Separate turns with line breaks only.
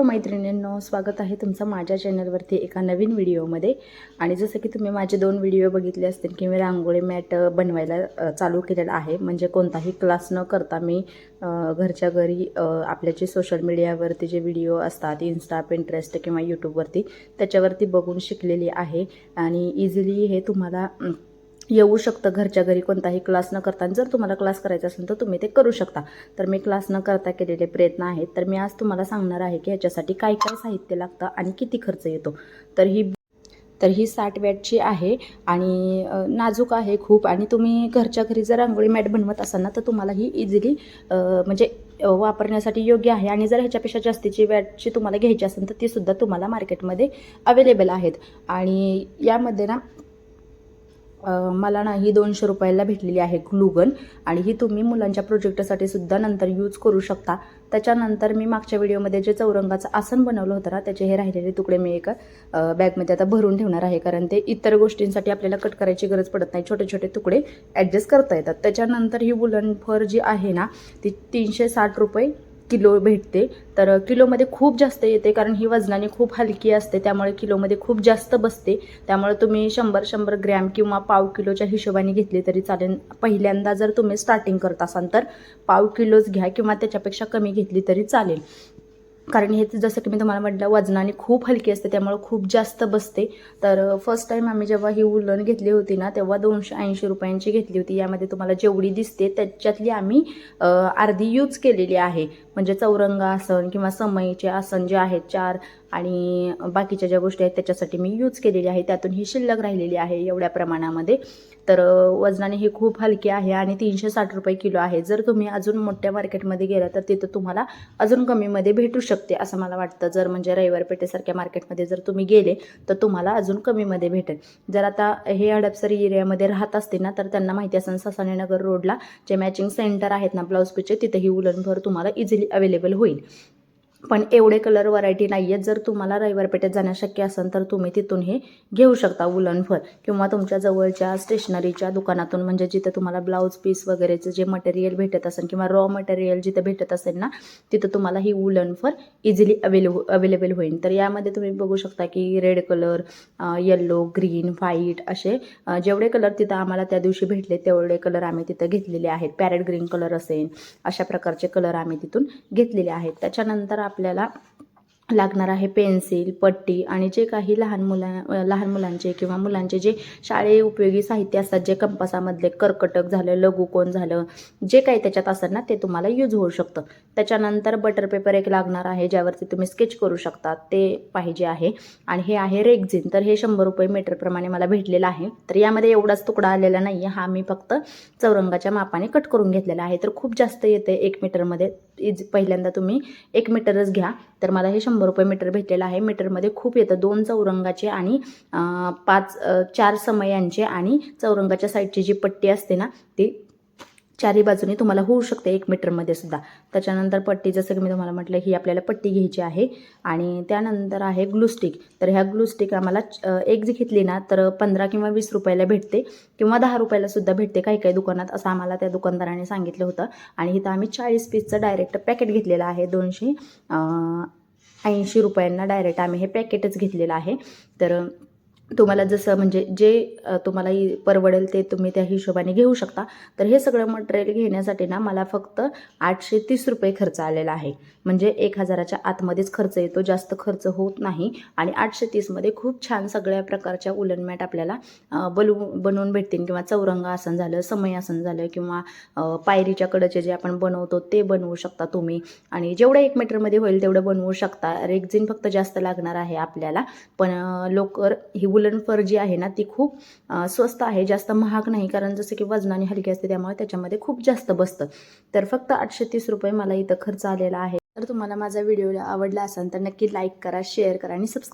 Hello मैत्रिणींनो स्वागत आहे तुमचं माझ्या चॅनलवरती एका नवीन व्हिडिओमध्ये. आणि जसं की तुम्ही माझे दोन व्हिडिओ बघितले असतील की मी रांगोळी मॅट बनवायला चालू केलेला आहे. म्हणजे कोणताही क्लास न करता मी घरच्या घरी आपल्या जे सोशल मीडियावरती जे व्हिडिओ असतात इन्स्टा पिंटरेस्ट किंवा यूट्यूबवरती त्याच्यावरती बघून शिकलेली आहे. आणि इझिली हे तुम्हाला येऊ शकतं घरच्या घरी कोणताही क्लास न करता. जर तुम्हाला क्लास करायचा असेल तर तुम्ही ते करू शकता. तर मी क्लास न करता केलेले प्रयत्न आहेत. तर मी आज तुम्हाला सांगणार आहे की ह्याच्यासाठी काय काय साहित्य लागतं आणि किती खर्च येतो. तर ही तर ही साठ वॅटची आहे आणि नाजूक आहे खूप. आणि तुम्ही घरच्या घरी जर रांगोळी मॅट बनवत असाल ना तर तुम्हाला ही इझिली म्हणजे वापरण्यासाठी योग्य आहे. आणि जर ह्याच्यापेक्षा जास्तीची वॅटची तुम्हाला घ्यायची असेल तर ती सुद्धा तुम्हाला मार्केटमध्ये अवेलेबल आहेत. आणि यामध्ये ना मला ना ही दोनशे रुपयाला भेटलेली आहे ग्लुगन आणि ही तुम्ही मुलांच्या प्रोजेक्टसाठी सुद्धा नंतर यूज करू शकता. त्याच्यानंतर मी मागच्या व्हिडिओमध्ये जे चौरंगाचं आसन बनवलं होतं ना त्याचे हे राहिलेले तुकडे मी एका बॅगमध्ये आता भरून ठेवणार आहे. कारण ते इतर गोष्टींसाठी आपल्याला कट करायची गरज पडत नाही. छोटे छोटे तुकडे ॲडजस्ट करता येतात. त्याच्यानंतर ही वुलन फर जी आहे ना ती तीनशे साठ रुपये किलो भेटते. तर किलोमध्ये खूप जास्त येते कारण ही वजनाने खूप हलकी असते त्यामुळे किलोमध्ये खूप जास्त बसते. त्यामुळे तुम्ही शंभर शंभर ग्रॅम किंवा पाव किलोच्या हिशोबाने घेतली तरी चालेल. पहिल्यांदा जर तुम्ही स्टार्टिंग करत असाल तर पाव किलोच घ्या किंवा त्याच्यापेक्षा कमी घेतली तरी चालेल. कारण हे जसं की मी तुम्हाला म्हटलं वजनाने खूप हलकी असते त्यामुळं खूप जास्त बसते. तर फर्स्ट टाईम आम्ही जेव्हा ही उलन घेतली होती ना तेव्हा दोनशे ऐंशी रुपयांची घेतली होती. यामध्ये तुम्हाला जेवढी दिसते त्याच्यातली आम्ही अर्धी यूज केलेली आहे. म्हणजे चौरंग आसन किंवा समईचे आसन जे आहेत चार आणि बाकीच्या ज्या गोष्टी आहेत त्याच्यासाठी मी यूज केलेली आहे. त्यातून ही शिल्लक राहिलेली आहे एवढ्या प्रमाणामध्ये. तर वजनाने ही खूप हलकी आहे आणि तीनशे साठ रुपये किलो आहे. जर तुम्ही अजून मोठ्या मार्केटमध्ये गेला तर तिथं तुम्हाला अजून कमीमध्ये भेटू शकते असं मला वाटतं. जर म्हणजे रविवार पेठेसारख्या मार्केटमध्ये जर तुम्ही गेले तर तुम्हाला अजून कमीमध्ये भेटेल. जर आता हे हडपसरी एरियामध्ये राहत असतील ना तर त्यांना माहिती असेल ससानेनगर रोडला जे मॅचिंग सेंटर आहेत ना ब्लाऊज पिचे तिथेही उलनभर तुम्हाला इझिली अवेलेबल होईल. पण एवढे कलर व्हरायटी नाही आहेत जर तुम्हाला रविवार पेठेत जाणं शक्य असेल तर तुम्ही तिथून हे घेऊ शकता वुलन फर किंवा तुमच्या जवळच्या स्टेशनरीच्या दुकानातून म्हणजे जिथं तुम्हाला ब्लाऊज पीस वगैरेचं जे मटेरियल भेटत असेल किंवा रॉ मटेरियल जिथं भेटत असेल ना तिथं तुम्हाला ही woollen fur easily available available होईल. तर यामध्ये तुम्ही बघू शकता की red colour yellow green white असे जेवढे कलर तिथं आम्हाला त्या दिवशी भेटले तेवढे कलर आम्ही तिथं घेतलेले आहेत. पॅरेट ग्रीन कलर असेल अशा प्रकारचे कलर आम्ही तिथून घेतलेले आहेत. त्याच्यानंतर आपल्याला लागणार आहे पेन्सिल पट्टी आणि जे काही लहान मुला लहान मुलांचे किंवा मुलांचे जे शाळे उपयोगी साहित्य असतात जे कंपासामधले कर्कटक झालं लघुकोन झालं जे काही त्याच्यात असतात ना ते तुम्हाला यूज होऊ शकतं. त्याच्यानंतर बटर पेपर एक लागणार आहे ज्यावरती तुम्ही स्केच करू शकता. ते पाहिजे आहे. आणि हे आहे रेग्झिन तर हे शंभर रुपये मीटरप्रमाणे मला भेटलेलं आहे. तर यामध्ये एवढाच तुकडा आलेला नाही आहे हा मी फक्त चौरंगाच्या मापाने कट करून घेतलेला आहे. तर खूप जास्त येते एक मीटरमध्ये इज पहिल्यांदा तुम्ही एक मीटरच घ्या. तर मला हे शंभर रुपये मीटर भेटलेलं आहे. मीटरमध्ये खूप येतं. दोन चौरंगाचे आणि पाच चार समयांचे आणि चौरंगाच्या साईडची जी पट्टी असते ना ती चारी बाजूने तुम्हाला होऊ शकते एक मीटरमध्ये सुद्धा. त्याच्यानंतर पट्टी जसं की मी तुम्हाला म्हटलं ही आपल्याला पट्टी घ्यायची आहे. आणि त्यानंतर आहे ग्लूस्टिक तर ह्या ग्लूस्टिक आम्हाला एक जी घेतली ना तर पंधरा किंवा वीस रुपयाला भेटते किंवा दहा रुपयाला सुद्धा भेटते काही काही दुकानात असं आम्हाला त्या दुकानदाराने सांगितलं होतं. आणि इथं आम्ही चाळीस पीसचं डायरेक्ट पॅकेट घेतलेलं आहे दोनशे ऐंशी रुपयांना डायरेक्ट आम्ही हे पॅकेटच घेतलेलं आहे. तर तुम्हाला जसं म्हणजे जे तुम्हाला परवडेल ते तुम्ही त्या हिशोबाने घेऊ शकता. तर हे सगळं मटेरियल घेण्यासाठी ना मला फक्त आठशे तीस रुपये खर्च आलेला आहे. म्हणजे एक हजाराच्या आतमध्येच खर्च येतो जास्त खर्च होत नाही. आणि आठशे तीसमध्ये खूप छान सगळ्या प्रकारच्या उलन मॅट आपल्याला बलू बनवून भेटतील किंवा चौरंग आसन झालं समय आसन झालं किंवा पायरीच्या कडचे जे आपण बनवतो ते बनवू शकता तुम्ही. आणि जेवढं एक मीटरमध्ये होईल तेवढं बनवू शकता. रेग्झिन फक्त जास्त लागणार आहे आपल्याला. पण लोकर ही वुलन फर जी आहे ना ती खूप स्वस्त आहे जास्त महाग नाही कारण जसं की वजनाने हलकी असते त्यामुळे त्याच्यामध्ये खूप जास्त बसतं. तर फक्त आठशे तीस रुपये मला इथं खर्च आलेला आहे. तर तुम्हाला माझा व्हिडिओ आवडला असेल तर नक्की लाईक करा शेअर करा आणि सबस्क्राईब